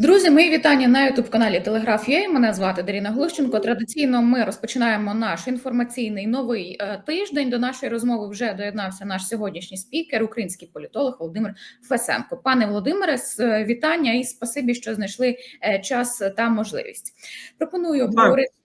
Друзі, мої вітання на youtube каналі Телеграф Є. Мене звати Даріна Глущенко. Традиційно ми розпочинаємо наш інформаційний новий е, тиждень. До нашої розмови вже доєднався наш сьогоднішній спікер, український політолог Володимир Фесенко. Пане Володимире, е, вітання і спасибі, що знайшли е, час та можливість. Пропоную обговорити.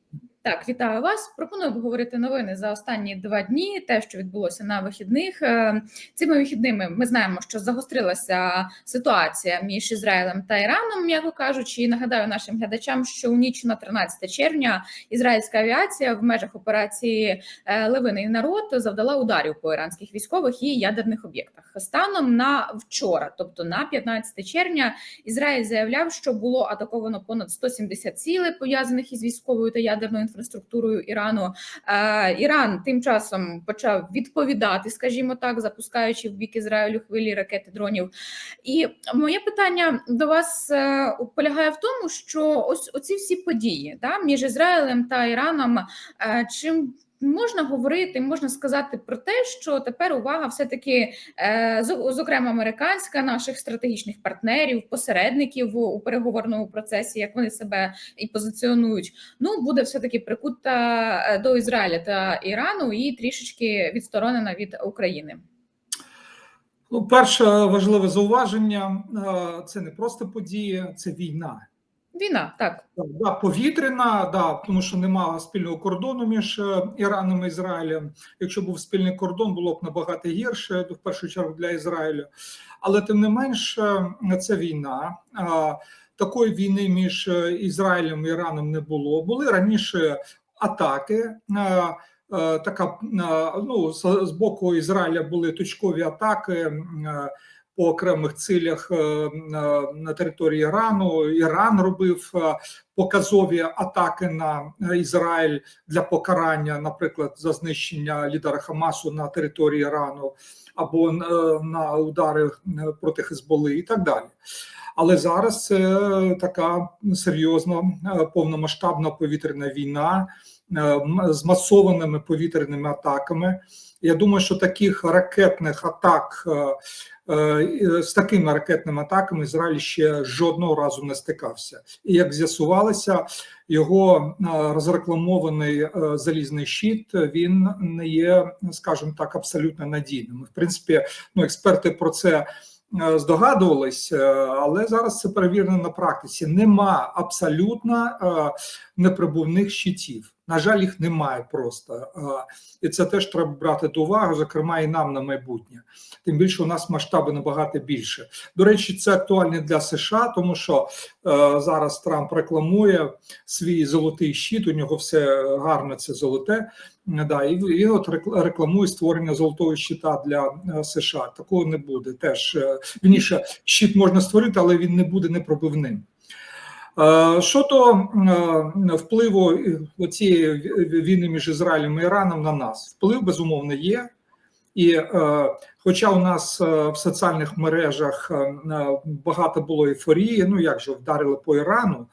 Так, вітаю вас. Пропоную обговорити новини за останні два дні. Те, що відбулося на вихідних. Е, Цими вихідними ми знаємо, що загострилася ситуація між Ізраїлем та Іраном, м'яко кажучи. І нагадаю нашим глядачам, що у ніч на 13 червня ізраїльська авіація в межах операції е, Левиний народ завдала ударів по іранських військових і ядерних об'єктах. Станом на вчора, тобто на 15 червня, Ізраїль заявляв, що було атаковано понад 170 цілей, пов'язаних із військовою та ядерною Ірану. Е, Іран тим часом почав відповідати, скажімо так, запускаючи в бік Ізраїлю хвилі ракети дронів. І моє питання до вас е, полягає в тому, що ось оці всі події да, між Ізраїлем та Іраном, е, чим можна говорити, можна сказати про те, що тепер увага все-таки, е, зо- зокрема, американська, наших стратегічних партнерів, посередників у, переговорному процесі, як вони себе і позиціонують, ну буде все-таки прикута е, до Ізраїля та Ірану і трішечки відсторонена від України. Ну, перше важливе зауваження: е, це не просто події, це війна. Війна, так. Да, повітряна, да, тому що немає спільного кордону між е, Іраном і Ізраїлем. Якщо був спільний кордон, було б набагато гірше, в першу чергу для Ізраїлю. Але тим не менш, е, це війна. Такої війни між е, Ізраїлем і Іраном не було. Були раніше атаки. Така ну з боку Ізраїля були точкові атаки по окремих цілях е, на- території Ірану. Іран робив е, показові атаки на Ізраїль для покарання, наприклад, за знищення лідера Хамасу на території Ірану або е, на удари проти Хезболи і так далі. Але зараз це така серйозна повномасштабна повітряна війна з масованими повітряними атаками. Я думаю, що таких ракетних атак е, е, з такими ракетними атаками Ізраїль ще жодного разу не стикався. І як з'ясувалося, його е, розрекламований е, залізний щит він не є, скажімо так, абсолютно надійним. В принципі, ну експерти про це. е, Здогадувались, е, але зараз це перевірено на практиці. Нема абсолютно е, неприбувних щитів. На жаль, їх немає просто, і це теж треба брати до уваги, зокрема і нам на майбутнє. Тим більше у нас масштаби набагато більше. До речі, це актуально для США, тому що е, зараз Трамп рекламує свій золотий щит. У нього все гарно, це золоте. Да, і він от рекл- рекламує створення золотого щита для е, США. Такого не буде. Теж е, вірніше, щит можна створити, але він не буде непробивним. Е, Щодо е, впливу е, цієї війни між Ізраїлем і Іраном на нас, вплив безумовно є. І хоча у нас в соціальних мережах багато було ейфорії, ну як же вдарили по Ірану,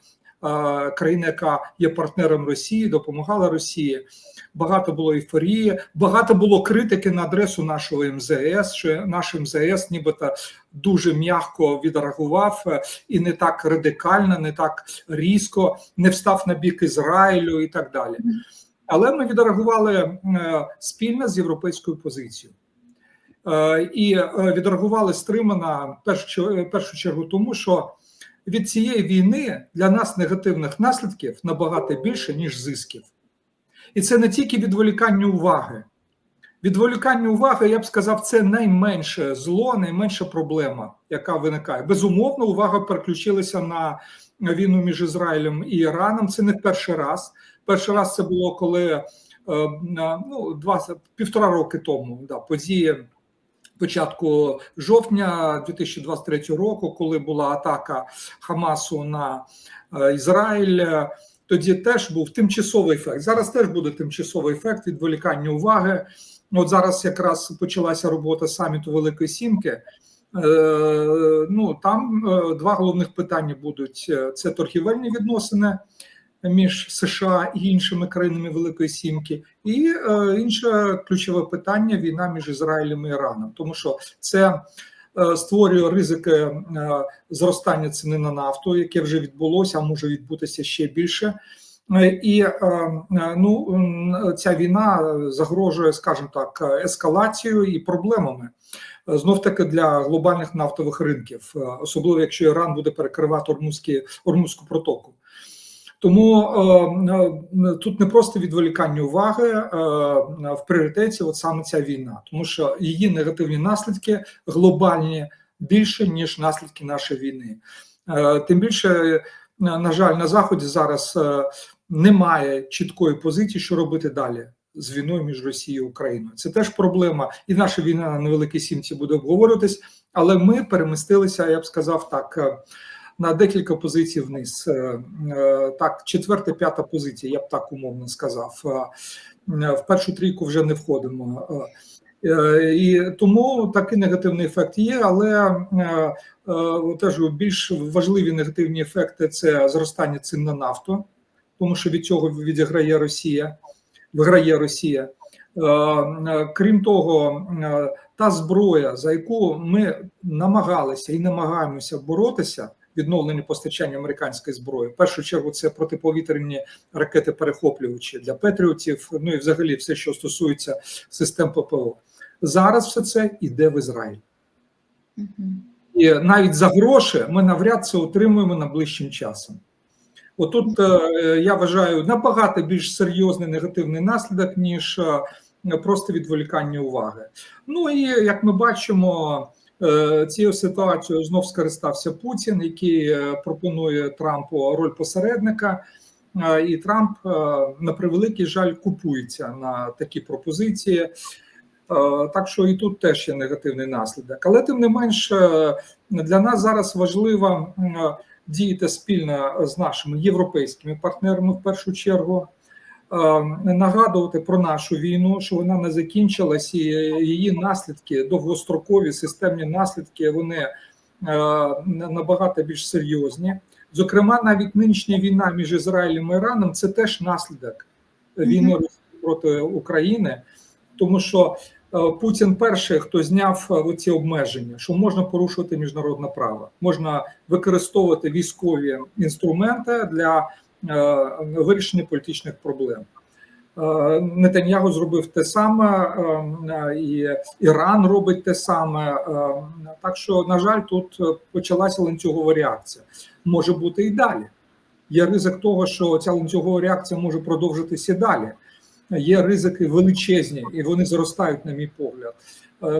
країна, яка є партнером Росії, допомагала Росії. Багато було ейфорії, багато було критики на адресу нашого МЗС, що наш МЗС нібито дуже м'яко відреагував е, і не так радикально, не так різко, не встав на бік Ізраїлю і так далі. Але ми відреагували е, спільно з європейською позицією. Е, І е, відреагували стримано в першу чергу, тому що від цієї війни для нас негативних наслідків набагато більше, ніж зисків. І це не тільки відволікання уваги. Відволікання уваги, я б сказав, це найменше зло, найменша проблема, яка виникає. Безумовно, увага переключилася на війну між Ізраїлем і Іраном. Це не перший раз. Перший раз це було коли е, ну, два півтора роки тому да, події початку жовтня 2023 року, коли була атака Хамасу на е, Ізраїль. е, Тоді теж був тимчасовий ефект. Зараз теж буде тимчасовий ефект відволікання уваги. От зараз якраз почалася робота саміту Великої Сімки. Е, ну там два головних питання будуть: це торгівельні відносини між США і іншими країнами Великої Сімки, і е, інше ключове питання війна між Ізраїлем і Іраном, тому що це е, створює ризики е, зростання ціни на нафту, яке вже відбулося, а може відбутися ще більше. Е, І е, е, ну ця війна загрожує, скажімо так, ескалацією і проблемами знов таки для глобальних нафтових ринків, особливо якщо Іран буде перекривати Ормузькі, Ормузьку протоку. Тому е, е, тут не просто відволікання уваги е, в пріоритеті, от саме ця війна, тому що її негативні наслідки глобальні більше ніж наслідки нашої війни. Тим більше, на жаль, на заході зараз немає чіткої позиції, що робити далі з війною між Росією і Україною. Це теж проблема, і наша війна на невеликій сімці буде обговорюватись, але ми перемістилися, я б сказав так. На декілька позицій вниз, Е, е, так, четверта, п'ята позиція, я б так умовно сказав. Е, В першу трійку вже не входимо. І тому такий негативний ефект є, але теж більш важливі негативні ефекти це зростання цін на нафту, тому що від цього відіграє Росія, виграє Росія. Крім того, та зброя, за яку ми намагалися і намагаємося боротися, відновлення постачання американської зброї. В першу чергу це протиповітряні ракети перехоплювачі для патріотів, ну і взагалі все, що стосується систем ППО. Зараз все це йде в Ізраїль. І навіть за гроші ми навряд це отримуємо найближчим часом. Отут е, я вважаю набагато більш серйозний негативний наслідок, ніж е, просто відволікання уваги. Ну і як ми бачимо, цією ситуацією знов скористався Путін, який е, пропонує Трампу роль посередника. Е, І Трамп, е, на превеликий жаль, купується на такі пропозиції. Е, Так що і тут теж є негативний наслідок. Але тим не менш, е, для нас зараз важливо е, діяти спільно з нашими європейськими партнерами в першу чергу. Е, Нагадувати про нашу війну, що вона не закінчилась, і її наслідки, довгострокові системні наслідки, вони е, набагато більш серйозні. Зокрема, навіть нинішня війна між Ізраїлем і Іраном це теж наслідок війни Росії проти України, тому що е, Путін перший, хто зняв е, ці обмеження, що можна порушувати міжнародне право, можна використовувати військові інструменти для е, вирішення політичних проблем. Е, Нетаньягу зробив те саме, е, і Іран робить те саме. Так що, на жаль, тут почалася ланцюгова реакція. Може бути і далі. Є ризик того, що ця ланцюгова реакція може продовжитися далі. Є ризики величезні, і вони зростають, на мій погляд,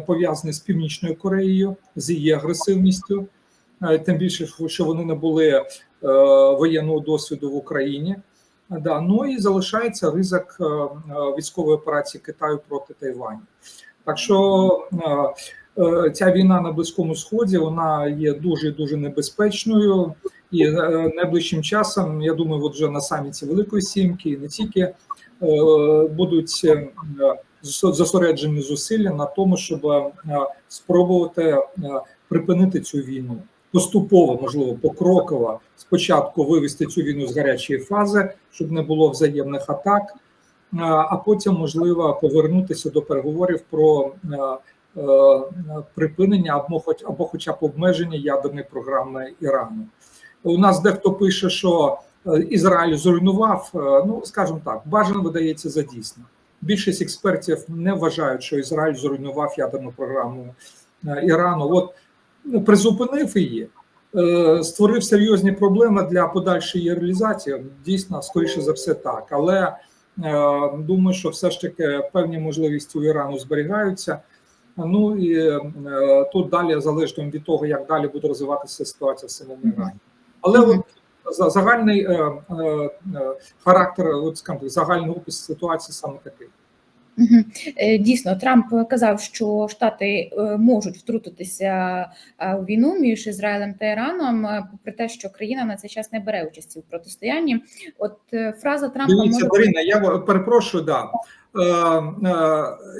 пов'язані з Північною Кореєю, з її агресивністю, тим більше, що вони не були е, воєнного досвіду в Україні. Да, ну і залишається ризик е, е, військової операції Китаю проти Тайваню. Так що ця війна на Близькому Сході вона є дуже дуже небезпечною, і найближчим часом, я думаю, от вже на саміті Великої Сімки і не тільки будуть зосереджені зусилля на тому, щоб спробувати припинити цю війну. Поступово, можливо, покроково спочатку вивести цю війну з гарячої фази, щоб не було взаємних атак, а потім можливо повернутися до переговорів про е, е, припинення або хоч або, хоча б обмеження ядерної програми Ірану. У нас дехто пише, що е, Ізраїль зруйнував. Ну скажімо так, бажано видається за дійсно. Більшість експертів не вважають, що Ізраїль зруйнував ядерну програму Ірану. От призупинив її, е, створив серйозні проблеми для подальшої її реалізації. Дійсно, скоріше за все, так. Але е, думаю, що все ж таки певні можливості у Ірану зберігаються. Ну і е, тут далі залежно від того, як далі буде розвиватися ситуація в самому Ірані. Але от за- загальний характер, от скажімо так, загальний опис ситуації саме такий. Е, Дійсно, Трамп казав, що Штати е, можуть втрутитися у війну між Ізраїлем та Іраном, е, попри те, що країна на цей час не бере участі в протистоянні. От фраза Трампа Дивіться, може Дарина, я перепрошую, да.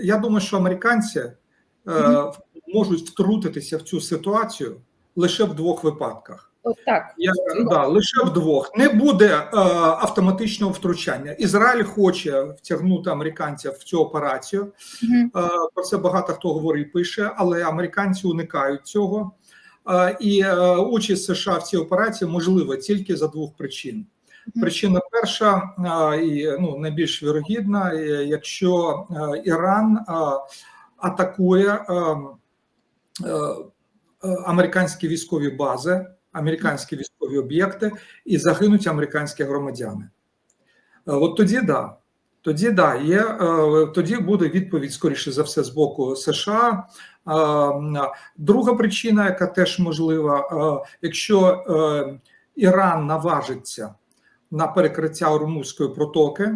Я думаю, що американці можуть втрутитися в цю ситуацію лише в двох випадках. От так. Я, да, лише вдвох не буде е, автоматичного втручання. Ізраїль хоче втягнути американців в цю операцію. Мгм. Е, Про це багато хто говорить, пише, але американці уникають цього. Е, І е, участь США в цій операції можлива тільки за двох причин. Причина перша е, і ну найбільш вірогідна, е, якщо е, Іран е, атакує е, е, е, американські військові бази, американські військові об'єкти і загинуть американські громадяни. Е, От тоді да. Тоді да, є е, тоді буде відповідь скоріше за все з боку США. Е, Друга причина, яка теж можлива, якщо Іран наважиться на перекриття Румузької протоки,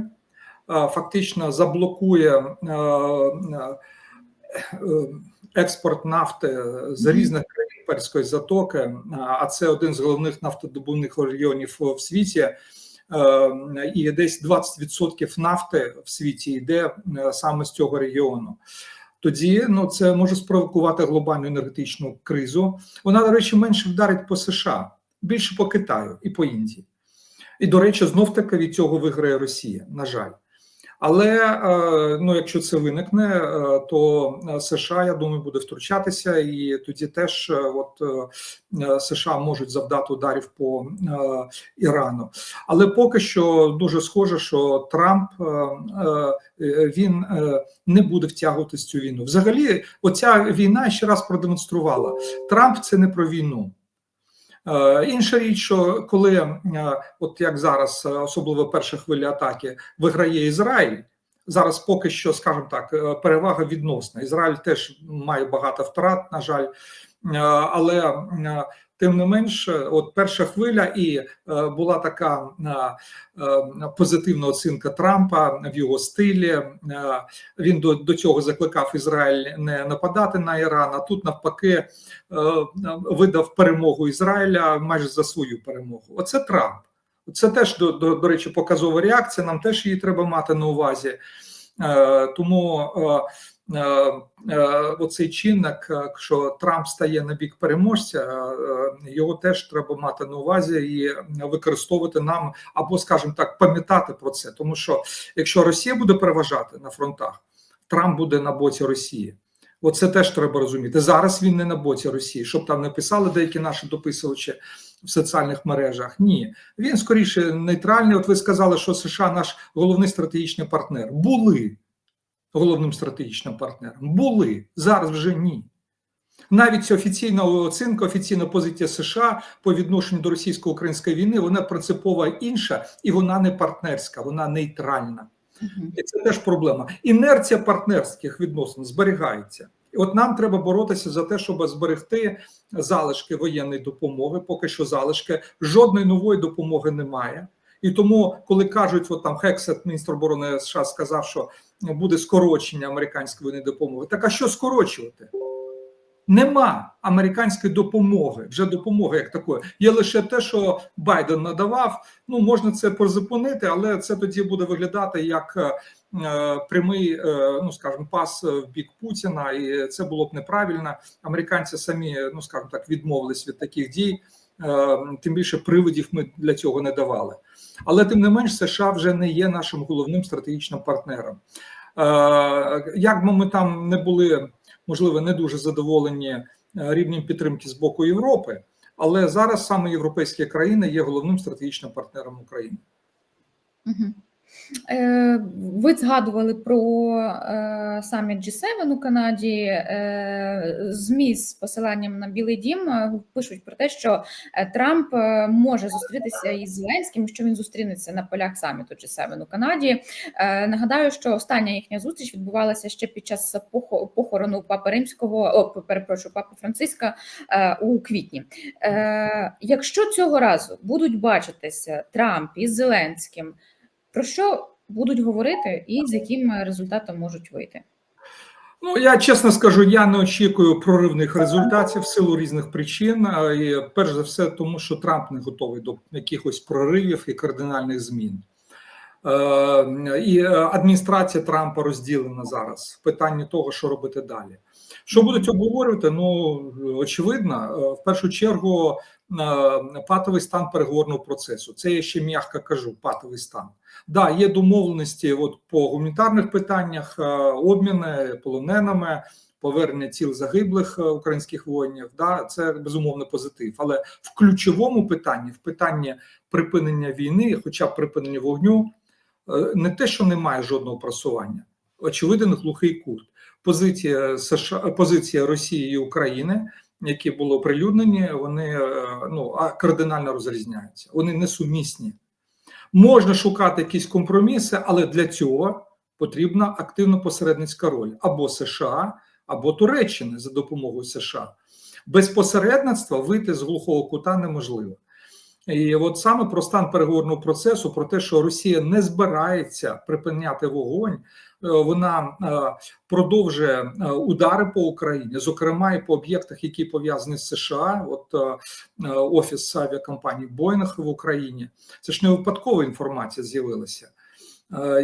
фактично заблокує експорт нафти з різних країн Перської затоки, а це один з головних нафтодобувних регіонів в світі. Е, І десь 20% нафти в світі йде е, саме з цього регіону. Тоді ну це може спровокувати глобальну енергетичну кризу. Вона, до речі, менше вдарить по США, більше по Китаю і по Індії. І, до речі, знов таки від цього виграє Росія, на жаль. Але е, ну, якщо це виникне, е, то США, я думаю, буде втручатися, і тоді теж е, от е, США можуть завдати ударів по е, Ірану. Але поки що дуже схоже, що Трамп е, е, він е, не буде втягуватись в цю війну. Взагалі, оця війна ще раз продемонструвала: Трамп це не про війну. Е, Інша річ, що коли, е, от як зараз, е, особливо перша хвиля атаки, виграє Ізраїль. Зараз поки що, скажімо так, перевага відносна. Ізраїль теж має багато втрат, на жаль, але е, тим не менш, от перша хвиля, і е, була така е, е, позитивна оцінка Трампа в його стилі. Е, Він до, до цього закликав Ізраїль не нападати на Іран. А тут навпаки е, видав перемогу Ізраїля майже за свою перемогу. Оце Трамп. Це теж до, до, до речі, показова реакція. Нам теж її треба мати на увазі. Е, Тому е, е, е, оцей чинник, е, що Трамп стає на бік переможця, е, його теж треба мати на увазі і використовувати нам, або, скажімо так, пам'ятати про це. Тому що якщо Росія буде переважати на фронтах, Трамп буде на боці Росії. Оце теж треба розуміти. Зараз він не на боці Росії, щоб там не писали деякі наші дописувачі в соціальних мережах. Ні, він скоріше нейтральний. От ви сказали, що США наш головний стратегічний партнер. Були головним стратегічним партнером. Були зараз вже ні. Навіть офіційна оцінка, офіційна позиція США по відношенню до російсько-української війни, вона принципово інша і вона не партнерська, вона нейтральна. І це теж проблема. Інерція партнерських відносин зберігається. І от нам треба боротися за те, щоб зберегти залишки воєнної допомоги. Поки що залишки жодної нової допомоги немає. І тому, коли кажуть, от там Хексет, міністр оборони США, сказав, що буде скорочення американської воєнної допомоги. Так а що скорочувати? Нема американської допомоги, вже допомоги як такої. Є лише те, що Байден надавав. Ну можна це призупинити, але це тоді буде виглядати як е, прямий, е, ну скажімо, пас в бік Путіна, і це було б неправильно. Американці самі, ну скажімо так, відмовились від таких дій. Е, тим більше приводів ми для цього не давали. Але тим не менш, США вже не є нашим головним стратегічним партнером. Е, Як би ми там не були, можливо, не дуже задоволені е, рівнем підтримки з боку Європи, але зараз саме європейські країни є головним стратегічним партнером України. Е, Ви згадували про е, саміт G7 у Канаді. Е, ЗМІ з посиланням на Білий Дім пишуть про те, що Трамп може зустрітися із Зеленським, що він зустрінеться на полях саміту G7 у Канаді. Нагадаю, що остання їхня зустріч відбувалася ще під час похорону Папи Римського, о, перепрошую, Папи Франциска у квітні. Якщо цього разу будуть бачитися Трамп із Зеленським. Про що будуть говорити і з яким результатом можуть вийти? Ну я чесно скажу, я не очікую проривних результатів в силу різних причин. І перш за все, тому що Трамп не готовий до якихось проривів і кардинальних змін. Е, І адміністрація Трампа розділена зараз в питанні того, що робити далі. Що будуть обговорювати? Ну очевидно, е, в першу чергу патовий стан переговорного процесу. Це я ще м'яко кажу, патовий стан. Да, є домовленості от по гуманітарних питаннях, е, обміни полоненими, повернення тіл загиблих е, українських воїнів. Да, це безумовно позитив. Але в ключовому питанні, в питанні припинення війни, хоча б припинення вогню, е, не те, що немає жодного просування, очевиден глухий кут. Позиція США, позиція Росії і України, які були оприлюднені, вони е, ну кардинально розрізняються. Вони несумісні. Можна шукати якісь компроміси, але для цього потрібна активна посередницька роль або США, або Туреччини за допомогою США. Без посередництва вийти з глухого кута неможливо. І от саме про стан переговорного процесу, про те, що Росія не збирається припиняти вогонь, е, вона е, продовжує е, удари по Україні, зокрема і по об'єктах, які пов'язані з США. От офіс авіакомпанії Боїнг в Україні. Це ж не випадкова інформація з'явилася.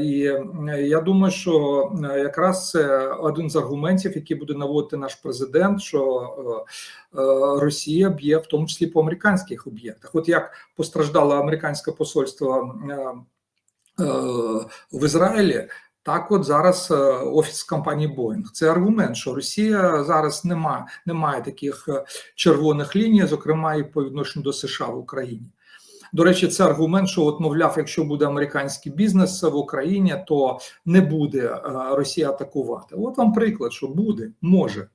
І я думаю, що якраз це один з аргументів, який буде наводити наш президент, що Росія б'є в тому числі по американських об'єктах. От як постраждало американське посольство в Ізраїлі. Так, от зараз офіс компанії Боїнг. Це аргумент, що Росія зараз не має, не має таких червоних ліній, зокрема і по відношенню до США в Україні. До речі, це аргумент, що от мовляв, якщо буде американський бізнес в Україні, то не буде Росія атакувати. От вам приклад, що буде, може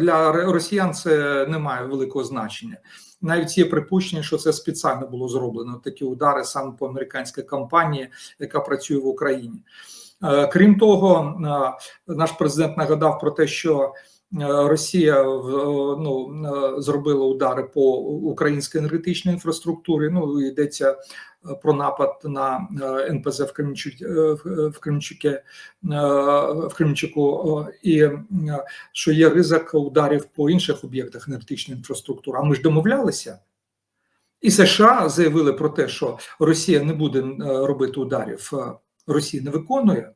для росіян це не має великого значення. Навіть є припущення, що це спеціально було зроблено. Такі удари саме по американській компанії, яка працює в Україні. Крім того, наш президент нагадав про те, що Росія ну, зробила удари по українській енергетичній інфраструктурі. Ну йдеться про напад на НПЗ в Кремчуці, в Кремчуке в Кремчуку, і що є ризик ударів по інших об'єктах енергетичної інфраструктури. А ми ж домовлялися. І США заявили про те, що Росія не буде робити ударів. Росія не виконує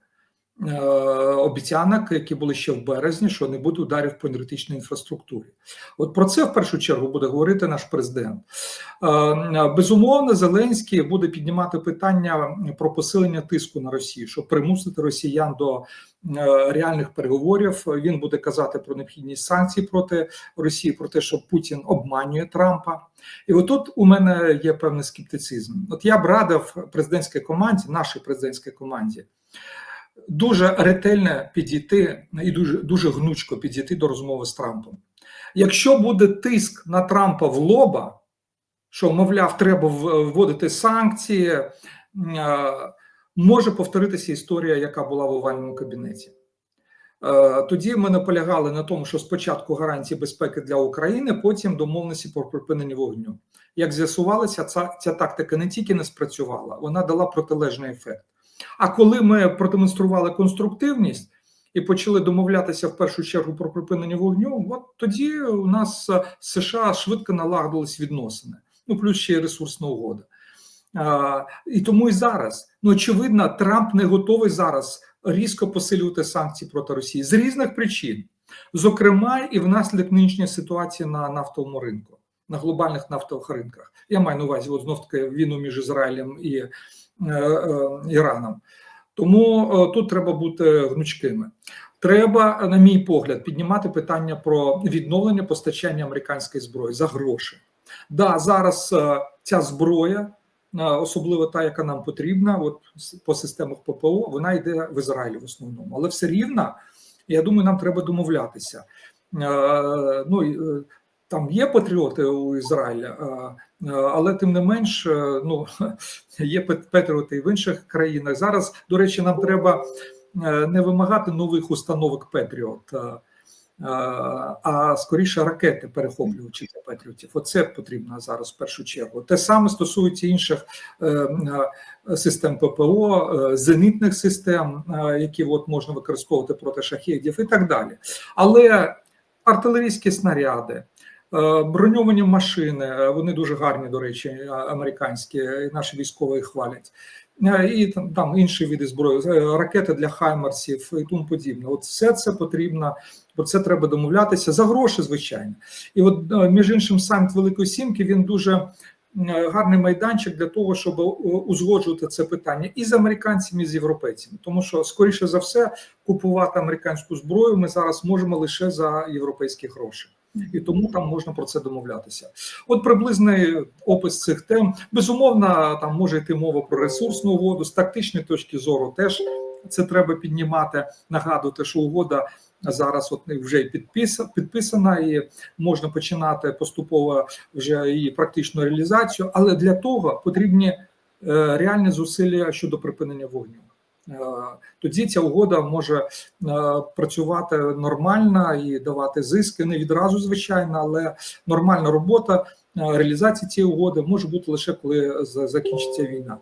обіцянок, які були ще в березні, що не буде ударів по енергетичній інфраструктурі. От про це в першу чергу буде говорити наш президент. Безумовно, Зеленський буде піднімати питання про посилення тиску на Росію, щоб примусити росіян до реальних переговорів. Він буде казати про необхідність санкцій проти Росії, про те, що Путін обманює Трампа. І отут у мене є певний скептицизм. От я б радив президентській команді, нашій президентській команді дуже ретельно підійти і дуже дуже гнучко підійти до розмови з Трампом. Якщо буде тиск на Трампа в лоба, що, мовляв, треба вводити санкції, може повторитися історія, яка була в овальному кабінеті. Тоді ми наполягали на тому, що спочатку гарантії безпеки для України, потім домовленості про припинення вогню. Як з'ясувалося, ця, ця тактика не тільки не спрацювала, вона дала протилежний ефект. А коли ми продемонстрували конструктивність і почали домовлятися в першу чергу про припинення вогню, от тоді у нас США швидко налагодились відносини. Ну плюс ще й ресурсна угода. А, І тому і зараз ну очевидно, Трамп не готовий зараз різко посилювати санкції проти Росії з різних причин, зокрема, і внаслідок нинішньої ситуації на нафтовому ринку, на глобальних нафтових ринках. Я маю на увазі от знов таки війну між Ізраїлем і. Е, е, Іраном. Тому е, тут треба бути гнучкими. Треба, на мій погляд, піднімати питання про відновлення постачання американської зброї за гроші. Да, зараз ця зброя, особливо та, яка нам потрібна, от по системах ППО, вона йде в Ізраїлі в основному, але все рівно, я думаю, нам треба домовлятися. Ну там є патріоти у Ізраїлі, але тим не менш, ну є патріоти і в інших країнах. Зараз, до речі, нам треба не вимагати нових установок Петріот, а скоріше ракети перехоплювачі для Петріотів. Оце потрібно зараз в першу чергу. Те саме стосується інших е, систем ППО, е, зенітних систем, які от можна використовувати проти шахедів і так далі. Але артилерійські снаряди. Е, броньовані машини, е, вони дуже гарні, до речі, американські, наші військові хвалять. Е, і там там інші види зброї, ракети для хаймарсів і тому подібне. От все це потрібно Про це треба домовлятися за гроші, звичайно. І от е, між іншим, саміт Великої Сімки він дуже е, гарний майданчик для того, щоб е, узгоджувати це питання і з американцями, і з європейцями, тому що скоріше за все купувати американську зброю ми зараз можемо лише за європейські гроші. І тому там можна про це домовлятися. От приблизний опис цих тем. Безумовно, там може йти мова про ресурсну угоду з тактичної точки зору. Теж це треба піднімати, нагадувати, що угода зараз от вже і підписана, підписана, і можна починати поступово вже її практичну реалізацію. Але для того потрібні е, реальні зусилля щодо припинення вогню. Е, Тоді ця угода може е, працювати нормально і давати зиски не відразу, звичайно, але нормальна робота е, реалізації цієї угоди може бути лише коли закінчиться війна.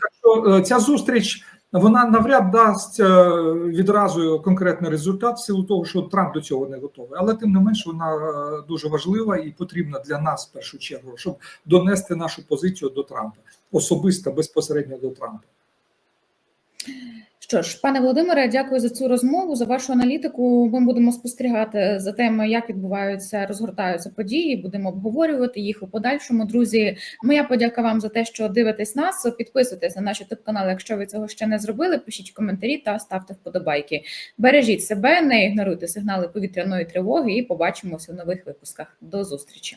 Так що ця зустріч вона навряд дасть відразу конкретний результат в силу того, що Трамп до цього не готовий. Але тим не менш вона дуже важлива і потрібна для нас в першу чергу, щоб донести нашу позицію до Трампа, особисто безпосередньо до Трампа. Що ж, пане Володимире, дякую за цю розмову, за вашу аналітику. Ми будемо спостерігати за тим, як відбуваються, розгортаються події. Будемо обговорювати їх у подальшому. Друзі, моя подяка вам за те, що дивитесь нас. Підписуйтесь на наш youtube канал, якщо ви цього ще не зробили. Пишіть коментарі та ставте вподобайки. Бережіть себе, не ігноруйте сигнали повітряної тривоги, і побачимося у нових випусках. До зустрічі.